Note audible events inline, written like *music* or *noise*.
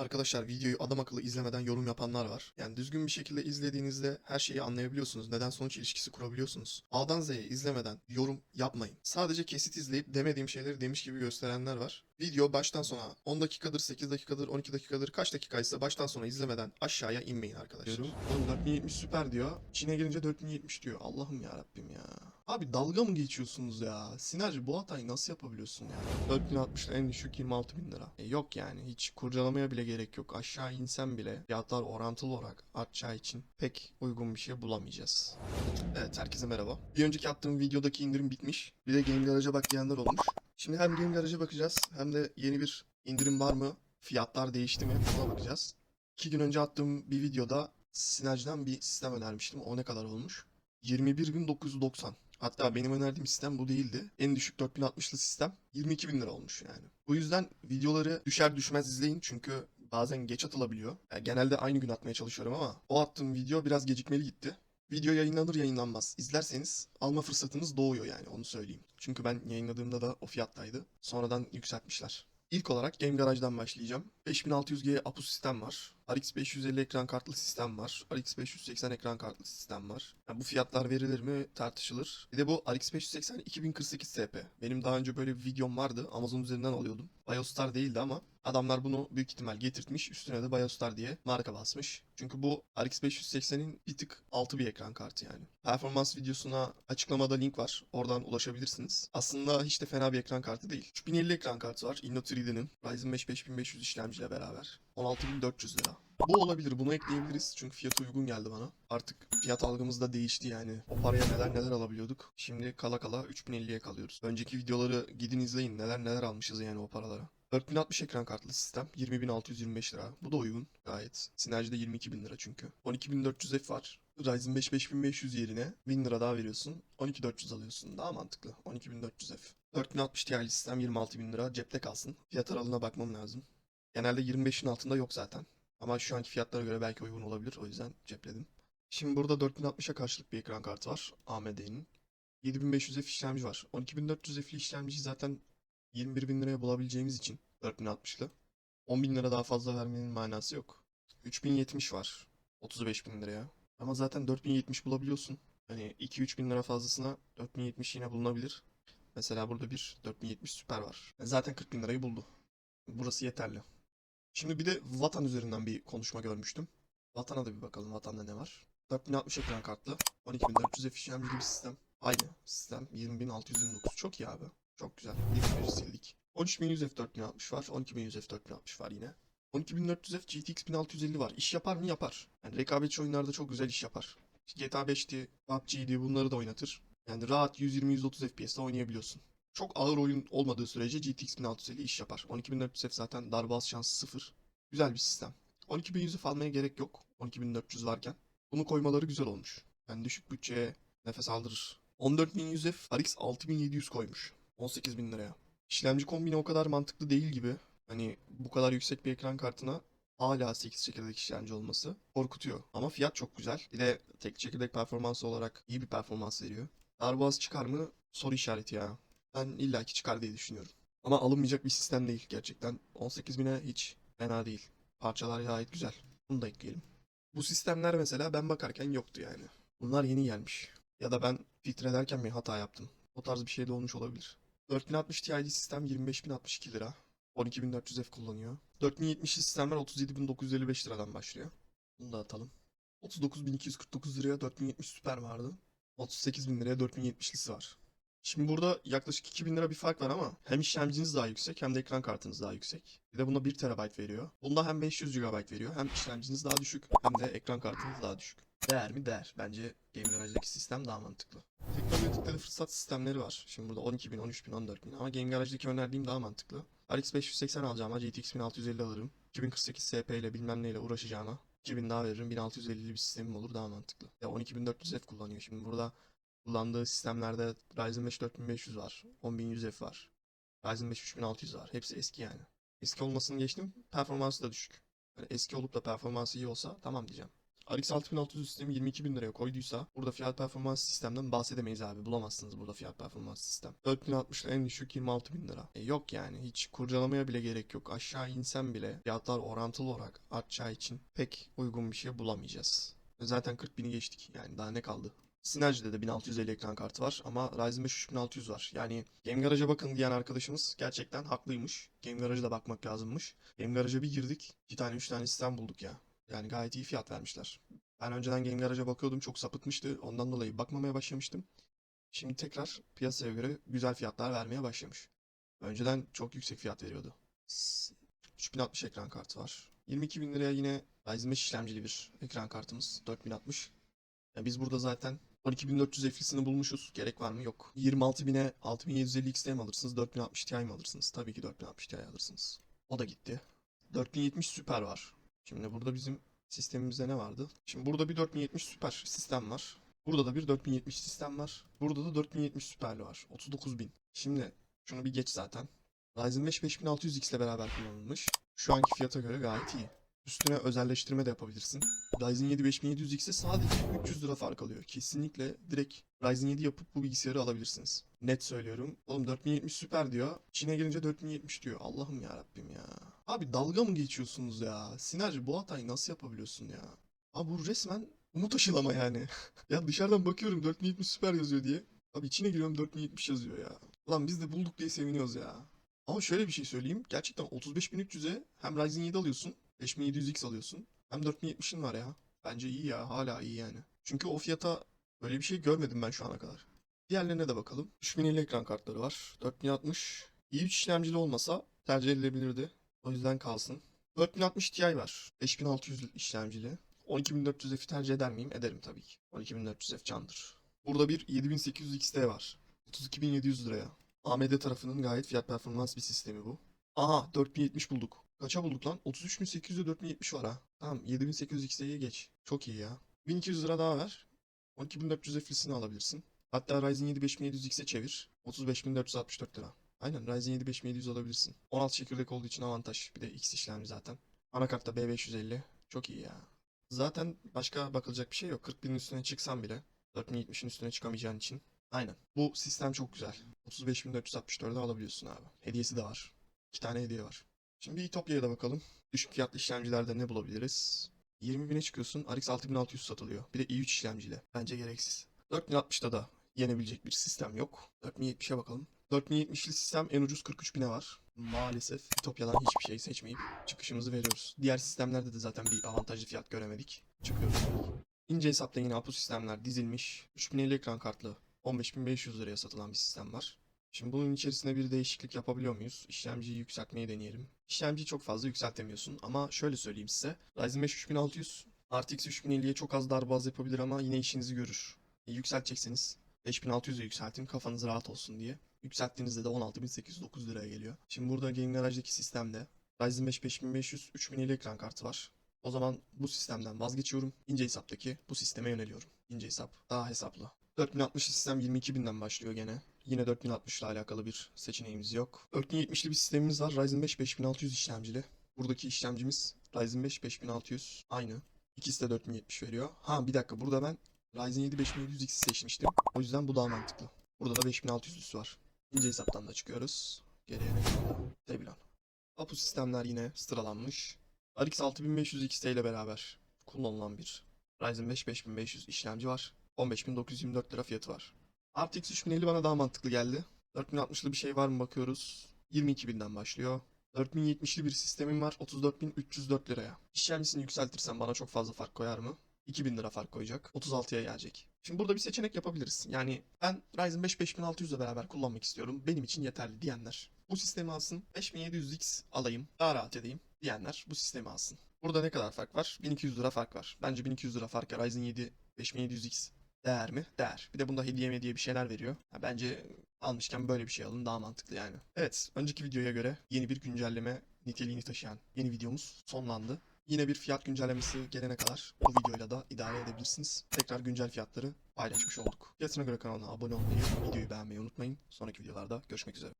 Arkadaşlar videoyu adam akıllı izlemeden yorum yapanlar var. Yani düzgün bir şekilde izlediğinizde her şeyi anlayabiliyorsunuz. Neden sonuç ilişkisi kurabiliyorsunuz. A'dan Z'ye izlemeden yorum yapmayın. Sadece kesit izleyip demediğim şeyleri demiş gibi gösterenler var. Video baştan sona 10 dakikadır, 8 dakikadır, 12 dakikadır kaç dakikaysa baştan sona izlemeden aşağıya inmeyin arkadaşlar. Oğlum 4070 süper diyor. Çin'e gelince 4070 diyor. Allah'ım ya Rabbim ya. Abi dalga mı geçiyorsunuz ya? Sinerji bu hatayı nasıl yapabiliyorsun ya? 4060 en düşük 26 bin lira. E yok yani hiç kurcalamaya bile gerek yok. Aşağı insen bile fiyatlar orantılı olarak artacağı için pek uygun bir şey bulamayacağız. Evet herkese merhaba. Bir önceki attığım videodaki indirim bitmiş. Bir de Game Garage'a bak diyenler olmuş. Şimdi hem Game Garage'a bakacağız hem de yeni bir indirim var mı? Fiyatlar değişti mi? Buna bakacağız. İki gün önce attığım bir videoda Synergy'den bir sistem önermiştim. O ne kadar olmuş? 21.990. Hatta benim önerdiğim sistem bu değildi. En düşük 4060'lı sistem 22.000 lira olmuş yani. Bu yüzden videoları düşer düşmez izleyin çünkü bazen geç atılabiliyor. Yani genelde aynı gün atmaya çalışıyorum ama o attığım video biraz gecikmeli gitti. Video yayınlanır yayınlanmaz. İzlerseniz alma fırsatınız doğuyor yani onu söyleyeyim. Çünkü ben yayınladığımda da o fiyattaydı. Sonradan yükseltmişler. İlk olarak Game Garage'dan başlayacağım. 5600G APU sistem var. RX 550 ekran kartlı sistem var. RX 580 ekran kartlı sistem var. Yani bu fiyatlar verilir mi tartışılır. Bir de bu RX 580 2048 SP. Benim daha önce böyle bir videom vardı. Amazon üzerinden alıyordum. Biostar değildi ama adamlar bunu büyük ihtimal getirtmiş. Üstüne de Biostar diye marka basmış. Çünkü bu RX 580'in bir tık altı bir ekran kartı yani. Performans videosuna açıklamada link var. Oradan ulaşabilirsiniz. Aslında hiç de fena bir ekran kartı değil. 3050 ekran kartı var. Inno 3D'nin Ryzen 5 5500 işlemciyle beraber. 16400 lira. Bu olabilir. Bunu ekleyebiliriz. Çünkü fiyatı uygun geldi bana. Artık fiyat algımız da değişti yani. O paraya neler neler alabiliyorduk. Şimdi kala kala 3050'ye kalıyoruz. Önceki videoları gidin izleyin. Neler neler almışız yani o paralara. 4060 ekran kartlı sistem 20.625 lira. Bu da uygun gayet. Synergy'de 22.000 lira çünkü. 12400F var. Ryzen 5 5500 yerine 1000 lira daha veriyorsun. 12400 alıyorsun. Daha mantıklı. 12400F. 4060 Ti sistem 26.000 lira cepte kalsın. Fiyat aralığına bakmam lazım. Genelde 25'in altında yok zaten. Ama şu anki fiyatlara göre belki uygun olabilir. O yüzden cepledim. Şimdi burada 4060'a karşılık bir ekran kartı var. AMD'nin. 7500F işlemci var. 12400F'li işlemciyi zaten 21.000 liraya bulabileceğimiz için 4060'lı. 10.000 lira daha fazla vermenin manası yok. 3070 var. 35.000 liraya. Ama zaten 4070 bulabiliyorsun. Hani 2-3 bin lira fazlasına 4070 yine bulunabilir. Mesela burada bir 4070 süper var. Zaten 40 bin lirayı buldu. Burası yeterli. Şimdi bir de Vatan üzerinden bir konuşma görmüştüm. Vatan'a da bir bakalım. Vatan'da ne var? 4060 ekran kartlı. 12400 F işlemcili bir sistem. Aynı sistem. 20629. Çok iyi abi. Çok güzel. Bir sildik. 13100 F 4060 var. 12100 F 4060 var yine. 12400 F GTX 1650 var. İş yapar mı? Yapar. Yani rekabetçi oyunlarda çok güzel iş yapar. GTA 5'ti, PUBG'di bunları da oynatır. Yani rahat 120-130 FPS'te oynayabiliyorsun. Çok ağır oyun olmadığı sürece GTX 1650 iş yapar. 12400 F zaten darbe şansı sıfır. Güzel bir sistem. 12100 F almaya gerek yok. 12400 varken. Bunu koymaları güzel olmuş. Yani düşük bütçeye nefes aldırır. 14100 F RX 6700 koymuş. 18000 liraya. İşlemci kombini o kadar mantıklı değil gibi. Hani bu kadar yüksek bir ekran kartına hala 8 çekirdek işlemci olması korkutuyor. Ama fiyat çok güzel. Bir de tek çekirdek performansı olarak iyi bir performans veriyor. Darboğaz çıkar mı? Soru işareti ya. Ben illaki çıkar diye düşünüyorum. Ama alınmayacak bir sistem değil gerçekten. 18.000'e hiç fena değil. Parçalar gayet güzel. Bunu da ekleyelim. Bu sistemler mesela ben bakarken yoktu yani. Bunlar yeni gelmiş. Ya da ben filtrelerken bir hata yaptım. O tarz bir şey de olmuş olabilir. 4060 Ti'li sistem 25.062 lira. 12400 F kullanıyor. 4070'li sistemler 37.955 liradan başlıyor. Bunu da atalım. 39.249 liraya 4070 Super vardı. 38.000 liraya 4070'lisi var. Şimdi burada yaklaşık 2000 lira bir fark var ama hem işlemciniz daha yüksek hem de ekran kartınız daha yüksek. Bir de bunda 1 TB veriyor. Bunda hem 500 GB veriyor hem işlemciniz daha düşük hem de ekran kartınız daha düşük. Değer mi? Değer. Bence Game Garage'daki sistem daha mantıklı. Teknolojikte de fırsat sistemleri var. Şimdi burada 12.000, 13.000, 14.000 ama Game Garage'daki önerdiğim daha mantıklı. RX 580 alacağıma GTX 1650 alırım. 2048 SP ile bilmem neyle uğraşacağıma 2000 daha veririm. 1650'li bir sistemim olur daha mantıklı. Ya 12400 F kullanıyor. Şimdi burada kullandığı sistemlerde Ryzen 5 4500 var. 10100 F var. Ryzen 5 3600 var. Hepsi eski yani. Eski olmasını geçtim. Performansı da düşük. Yani eski olup da performansı iyi olsa tamam diyeceğim. RX 6600 sistemi 22.000 liraya koyduysa burada fiyat performans sistemden bahsedemeyiz abi. Bulamazsınız burada fiyat performans sistem. 4060 en düşük 26.000 lira. E yok yani hiç kurcalamaya bile gerek yok. Aşağı insen bile fiyatlar orantılı olarak artacağı için pek uygun bir şey bulamayacağız. Zaten 40.000'i geçtik yani daha ne kaldı? Synergy'de de 1650 ekran kartı var ama Ryzen 5 3600 var. Yani Game Garage'a bakın diyen arkadaşımız gerçekten haklıymış. Game Garage'a da bakmak lazımmış. Game Garage'a bir girdik. 2 tane 3 tane sistem bulduk ya. Yani gayet iyi fiyat vermişler. Ben önceden Game Garage'a bakıyordum çok sapıtmıştı. Ondan dolayı bakmamaya başlamıştım. Şimdi tekrar piyasaya göre güzel fiyatlar vermeye başlamış. Önceden çok yüksek fiyat veriyordu. S- 3060 ekran kartı var. 22.000 liraya yine Ryzen 5 işlemcili bir ekran kartımız. 4060. Ya biz burada zaten 12400 FPS'ini bulmuşuz. Gerek var mı? Yok. 26000'e 6750 XT mi alırsınız? 4060 Ti mi alırsınız? Tabii ki 4060 Ti alırsınız. O da gitti. 4070 Super var. Şimdi burada bizim sistemimizde ne vardı? Şimdi burada bir 4070 Super sistem var. Burada da bir 4070 sistem var. Burada da 4070 Super'li var. 39000. Şimdi şunu bir geç zaten. Ryzen 5 5600X ile beraber kullanılmış. Şu anki fiyata göre gayet iyi. Üstüne özelleştirme de yapabilirsin. Ryzen 7 5700X'e sadece 300 lira fark alıyor. Kesinlikle direkt Ryzen 7 yapıp bu bilgisayarı alabilirsiniz. Net söylüyorum. Oğlum 4070 süper diyor. Çin'e gelince 4070 diyor. Allah'ım ya Rabbim ya. Abi dalga mı geçiyorsunuz ya? Sinerji bu hatayı nasıl yapabiliyorsun ya? Abi bu resmen umut aşılama yani. *laughs* ya dışarıdan bakıyorum 4070 süper yazıyor diye. Abi içine giriyorum 4070 yazıyor ya. Ulan biz de bulduk diye seviniyoruz ya. Ama şöyle bir şey söyleyeyim. Gerçekten 35300'e hem Ryzen 7 alıyorsun, 5700X alıyorsun. Hem 4070'in var ya. Bence iyi ya. Hala iyi yani. Çünkü o fiyata böyle bir şey görmedim ben şu ana kadar. Diğerlerine de bakalım. 3050 ekran kartları var. 4060. i3 işlemcili olmasa tercih edilebilirdi. O yüzden kalsın. 4060 Ti var. 5600 işlemcili. 12400F'i tercih eder miyim? Ederim tabii ki. 12400F candır. Burada bir 7800 XT var. 32700 liraya. AMD tarafının gayet fiyat performans bir sistemi bu. Aha 4070 bulduk. Kaça bulduk lan? 33.800'de 4070 var ha. Tamam 7800 XT'ye geç. Çok iyi ya. 1200 lira daha ver. 12400 F'lisini alabilirsin. Hatta Ryzen 7 5700X'e çevir. 35464 lira. Aynen Ryzen 7 5700 alabilirsin. 16 çekirdek olduğu için avantaj. Bir de X işlemci zaten. Anakartta B550. Çok iyi ya. Zaten başka bakılacak bir şey yok. 40 binin üstüne çıksan bile 4070'in üstüne çıkamayacağın için. Aynen. Bu sistem çok güzel. 35464'e alabiliyorsun abi. Hediyesi de var. İki tane hediye var. Şimdi İtopya'ya da bakalım. Düşük fiyatlı işlemcilerde ne bulabiliriz? 20 bine çıkıyorsun. RX 6600 satılıyor. Bir de i3 işlemciyle. Bence gereksiz. 4060'da da yenebilecek bir sistem yok. 4070'e bakalım. 4070'li sistem en ucuz 43.000'e var. Maalesef İtopya'dan hiçbir şey seçmeyip çıkışımızı veriyoruz. Diğer sistemlerde de zaten bir avantajlı fiyat göremedik. Çıkıyoruz. İnce hesapta yine Apu sistemler dizilmiş. 3050 ekran kartlı 15.500 liraya satılan bir sistem var. Şimdi bunun içerisine bir değişiklik yapabiliyor muyuz? İşlemciyi yükseltmeyi deneyelim. İşlemciyi çok fazla yükseltemiyorsun ama şöyle söyleyeyim size. Ryzen 5 3600 RTX 3050'ye çok az darbaz yapabilir ama yine işinizi görür. E, yükseltecekseniz 5600'e yükseltin kafanız rahat olsun diye. Yükselttiğinizde de 16809 liraya geliyor. Şimdi burada Game Garage'daki sistemde Ryzen 5 5500 3050 ekran kartı var. O zaman bu sistemden vazgeçiyorum. İnce hesaptaki bu sisteme yöneliyorum. İnce hesap daha hesaplı. 4060 sistem 22.000'den başlıyor gene. Yine 4060 ile alakalı bir seçeneğimiz yok. 4070'li bir sistemimiz var. Ryzen 5 5600 işlemcili. Buradaki işlemcimiz Ryzen 5 5600. Aynı. İkisi de 4070 veriyor. Ha bir dakika burada ben Ryzen 7 5700X'i seçmiştim. O yüzden bu daha mantıklı. Burada da 5600'lüsü var. İnce hesaptan da çıkıyoruz. Geriye ne kaldı? Apu sistemler yine sıralanmış. RX 6500 XT ile beraber kullanılan bir Ryzen 5 5500 işlemci var. 15924 lira fiyatı var. RTX 3050 bana daha mantıklı geldi. 4060'lı bir şey var mı bakıyoruz. 22.000'den başlıyor. 4070'li bir sistemim var 34.304 liraya. İşlemcisini yükseltirsem bana çok fazla fark koyar mı? 2000 lira fark koyacak. 36'ya gelecek. Şimdi burada bir seçenek yapabiliriz. Yani ben Ryzen 5 5600 ile beraber kullanmak istiyorum. Benim için yeterli diyenler. Bu sistemi alsın. 5700X alayım. Daha rahat edeyim diyenler bu sistemi alsın. Burada ne kadar fark var? 1200 lira fark var. Bence 1200 lira fark Ryzen 7 5700X değer mi? Değer. Bir de bunda hediye hediye bir şeyler veriyor. Ya bence almışken böyle bir şey alın daha mantıklı yani. Evet, önceki videoya göre yeni bir güncelleme niteliğini taşıyan yeni videomuz sonlandı. Yine bir fiyat güncellemesi gelene kadar bu videoyla da idare edebilirsiniz. Tekrar güncel fiyatları paylaşmış olduk. Fiyatına göre kanalına abone olmayı, videoyu beğenmeyi unutmayın. Sonraki videolarda görüşmek üzere.